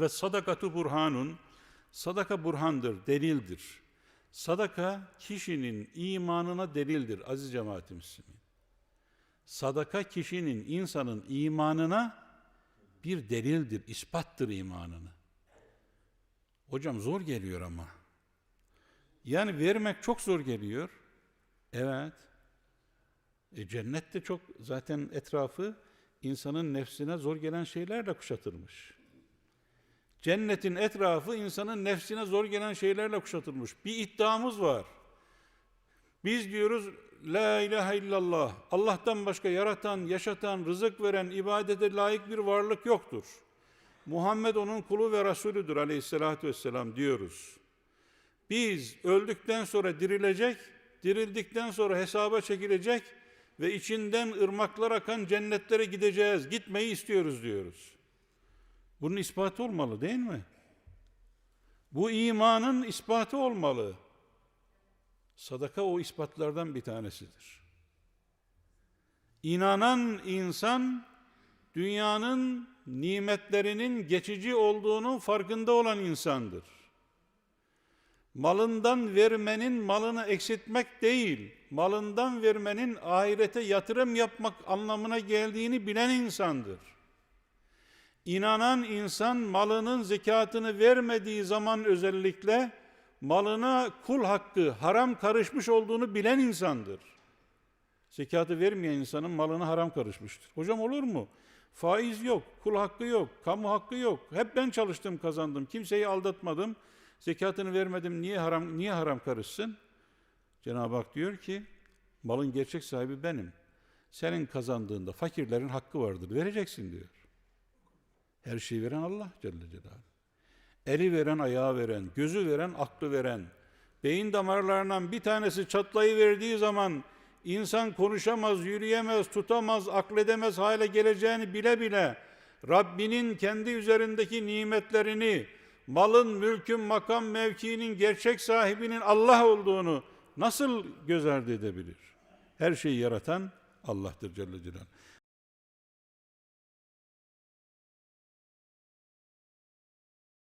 Ve sadakatu burhanun, sadaka burhandır, delildir. Sadaka kişinin imanına delildir aziz cemaat-i Müslümin. Sadaka kişinin, insanın imanına bir delildir, ispattır imanını. Hocam zor geliyor ama. Yani vermek çok zor geliyor. Evet. E, cennet de çok zaten etrafı insanın nefsine zor gelen şeylerle kuşatılmış. Cennetin etrafı insanın nefsine zor gelen şeylerle kuşatılmış. Bir iddiamız var. Biz diyoruz La ilahe illallah. Allah'tan başka yaratan, yaşatan, rızık veren, ibadete layık bir varlık yoktur. Muhammed onun kulu ve Resulüdür aleyhissalatü vesselam diyoruz. Biz öldükten sonra dirilecek, dirildikten sonra hesaba çekilecek ve içinden ırmaklar akan cennetlere gideceğiz. Gitmeyi istiyoruz diyoruz. Bunun ispatı olmalı değil mi? Bu imanın ispatı olmalı. Sadaka o ispatlardan bir tanesidir. İnanan insan dünyanın nimetlerinin geçici olduğunun farkında olan insandır. Malından vermenin malını eksiltmek değil, malından vermenin ahirete yatırım yapmak anlamına geldiğini bilen insandır. İnanan insan malının zekatını vermediği zaman özellikle malına kul hakkı haram karışmış olduğunu bilen insandır. Zekatı vermeyen insanın malına haram karışmıştır. Hocam olur mu? Faiz yok, kul hakkı yok, kamu hakkı yok. Hep ben çalıştım, kazandım. Kimseyi aldatmadım. Zekatını vermedim. Niye haram niye haram karışsın? Cenab-ı Hak diyor ki malın gerçek sahibi benim. Senin kazandığında fakirlerin hakkı vardır. Vereceksin diyor. Her şeyi veren Allah Celle Celaluhu. Eli veren, ayağı veren, gözü veren, aklı veren, beyin damarlarından bir tanesi çatlayıverdiği zaman insan konuşamaz, yürüyemez, tutamaz, akledemez hale geleceğini bile bile Rabbinin kendi üzerindeki nimetlerini, malın, mülkün, makam, mevkiinin gerçek sahibinin Allah olduğunu nasıl göz ardı edebilir? Her şeyi yaratan Allah'tır Celle Celaluhu.